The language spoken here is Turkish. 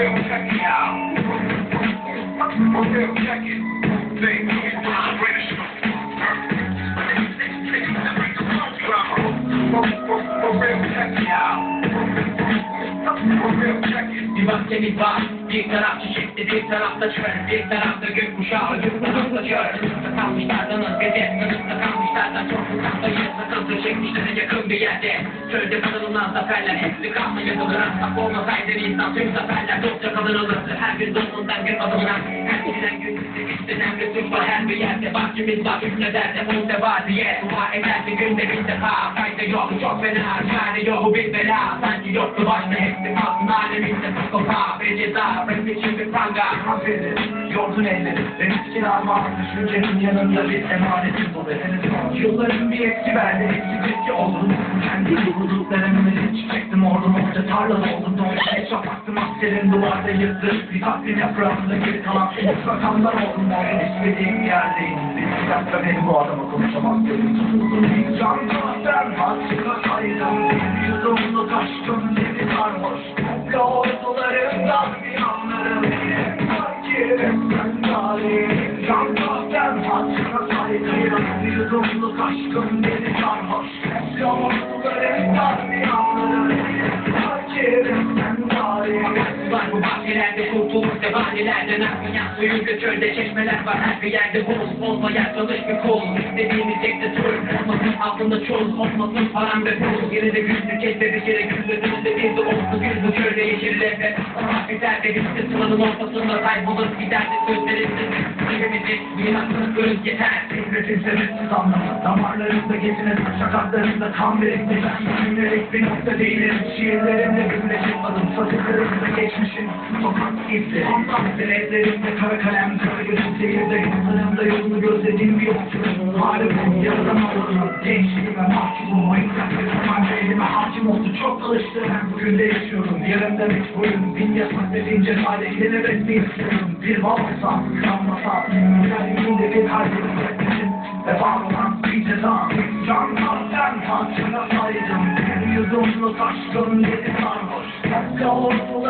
real, check it out. For real, check it. Think, British. For, for, for real, check it out. For real, check it. Bir bahçemiz var Bir taraf çiçekli bir tarafta çöl Bir tarafta gökkuşağı bir tarafta çöl Sınıfta kalmışlardan özgede Kalmışlardan çok uzaktayız Sıkıntı çekmişlere yakın bir yerde. Çölde kazanılan zaferler hepsi kanla yazılır Asla olmasaydı insan tüm zaferler dostça kazanılırdı Her gün donundan bir adımına Her giden gün istenen bir suç var. Her bir yerde Bahçemiz var üstüne derde Muhte var diye. Dua ederdi günde bir defa Fayda yok çok fena. Çare yok bir bela Sanki yoktu başta. Hepsi kalsın Aleminde psikopat bir ceza Benim için bir pranga Affedin, yordun elleri. Ve miskin armağan düşüncenin yanında bir emanetim bu bedeni son Yılların bir eksi verdi, eksi tepki oldum Kendi huzurlarımı hiç çektim ordum Orada tarlada oldum, doğru eşraf baktım Askerin duvarda yırttı, bir takvim yaprağında geri kalan Umut rakamlar oldum, orada istediğim yerdeyim. Bir dakika beni bu adama konuşamaz dedim tutuldum Bir can kahven hatırına saydım. Bir yudumluk aşkım Can kahven hatırına Bir yudumluk aşkım dedi sarhoş Komple kurtuluş zebanilerde Nakmayan suyun çölde çeşmeler var her bir yerde Buz olmayan çalış bir kol İstediğimiz yekte tur Olmasın altında çoğuz olmasın param ve pul Yine de güldü kezde bir kere güldürdüğünüzde bir de oldu Gül bu çölde yeşillefe Ama biter de gitti sıranın ortasında kaybolur Gider de görüp yeter Devletin sebepsiz anlamı Damarlarımda gezine şakaklarımda kan birikmiş Cümlelik bir nokta değilim Şiirlerimle birleşip adım Satırlarımda geçmişim Sokak izleri Senetlerimde kara kalem Kara gözüm seyirde Yollarımda yolunu gözlediğim bir yolculuğum yaradan oldum Gençliğime mahkumum. Ayıp zaman elime hakim oldu. Çok alıştım Bugün de yaşıyorum. Yarımda meşgulüm Bin yasak dediğince hale ilerlemek istiyorum Bir valsa Kanmasa Yüreğimde bir kalbim Bekledim Ve var olan bir ceza Can kalpten Hatırına saydım Bir yudumluk aşkım dedi sarhoş. Ordularımdan bir